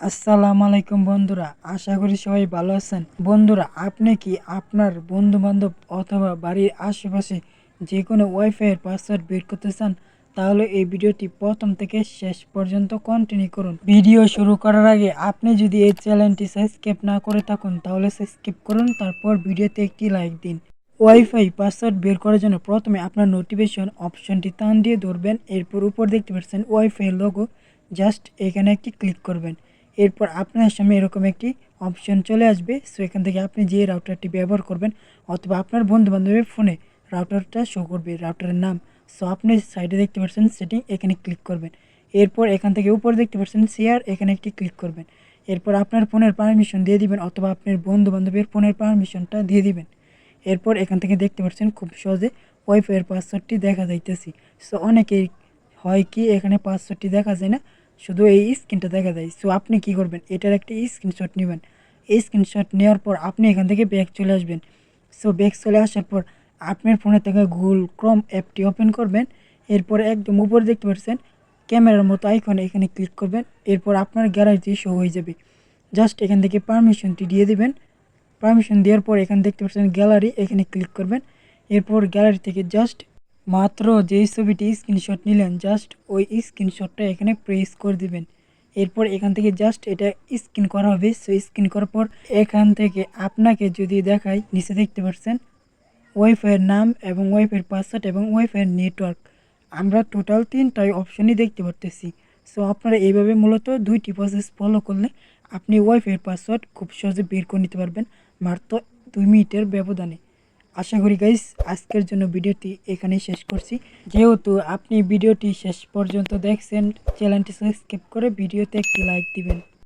আসসালামু আলাইকুম বন্ধুরা, আশা করি সবাই ভালো আছেন। বন্ধুরা, আপনি কি আপনার বন্ধু বান্ধব অথবা বাড়ির আশেপাশে যে কোনো ওয়াইফাইয়ের পাসওয়ার্ড বের করতে চান, তাহলে এই ভিডিওটি প্রথম থেকে শেষ পর্যন্ত কন্টিনিউ করুন। ভিডিও শুরু করার আগে আপনি যদি এই চ্যানেলটি সাবস্ক্রাইব না করে থাকুন, তাহলে সাবস্ক্রাইব করুন, তারপর ভিডিওতে একটি লাইক দিন। ওয়াইফাই পাসওয়ার্ড বের করার জন্য প্রথমে আপনার নোটিফিকেশন অপশনটি টান দিয়ে ধরবেন, এরপর উপর দেখতে পাচ্ছেন ওয়াইফাই লোগো জাস্ট এখানে একটি ক্লিক করবেন। এরপর আপনার সামনে এরকম একটি অপশন চলে আসবে। সো এখান থেকে আপনি যে রাউটারটি ব্যবহার করবেন অথবা আপনার বন্ধু বান্ধবের ফোনে রাউটারটা শো করবে রাউটারের নাম। সো আপনি সাইডে দেখতে পাচ্ছেন সেটিং এখানে ক্লিক করবেন। এরপর এখান থেকে উপরে দেখতে পাচ্ছেন শেয়ার এখানে একটি ক্লিক করবেন। এরপর আপনার ফোনের পারমিশন দিয়ে দিবেন অথবা আপনার বন্ধু বান্ধবের ফোনের পারমিশনটা দিয়ে দিবেন। এরপর এখান থেকে দেখতে পাচ্ছেন খুব সহজে ওয়াইফাইয়ের পাসওয়ার্ডটি দেখা যাইতেছি। সো অনেকেই হয় কি এখানে পাসওয়ার্ডটি দেখা যায় না। শুধু এই স্ক্রিনটা দেখা যায়। সো আপনি কি করবেন? এটার একটা স্ক্রিনশট নেবেন। এই স্ক্রিনশট নেওয়ার পর আপনি এখান থেকে ব্যাক চলে আসবেন। সো ব্যাক চলে আসার পর আপনার ফোনে থেকে গুগল ক্রোম অ্যাপটি ওপেন করবেন। এরপর একদম উপরে দেখতে পাচ্ছেন, ক্যামেরার মতো আইকনে এখানে ক্লিক করবেন। এরপর আপনার গ্যালারিটি শো হয়ে যাবে। জাস্ট এখান থেকে পারমিশনটি দিয়ে দেবেন। পারমিশন দেওয়ার পর এখানে দেখতে পাচ্ছেন গ্যালারি এখানে ক্লিক করবেন। এরপর গ্যালারি থেকে জাস্ট মাত্র যেই ছবিটি স্ক্রিনশট নিলেন জাস্ট ওই স্ক্রিনশটটা এখানে প্রেস করে দিবেন। এরপর এখান থেকে জাস্ট এটা স্ক্রিন করা হবে। সো স্ক্রিন করার পর এখান থেকে আপনাকে যদি দেখায় নিচে দেখতে পাচ্ছেন ওয়াইফাইয়ের নাম এবং ওয়াইফাইয়ের পাসওয়ার্ড এবং ওয়াইফাইয়ের নেটওয়ার্ক আমরা টোটাল তিনটাই অপশনই দেখতে পারতেছি। সো আপনারা এইভাবে মূলত দুইটি প্রসেস ফলো করলে আপনি ওয়াইফাইয়ের পাসওয়ার্ড খুব সহজে বের করে নিতে পারবেন, মাত্র দুই মিনিটের ব্যবধানে। আশা করি গাইস আজকের জন্য ভিডিওটি এখানেই শেষ করছি। যেহেতু আপনি ভিডিওটি শেষ পর্যন্ত দেখছেন চ্যানেলটি সাবস্ক্রাইব করে ভিডিওতে একটি লাইক দিবেন।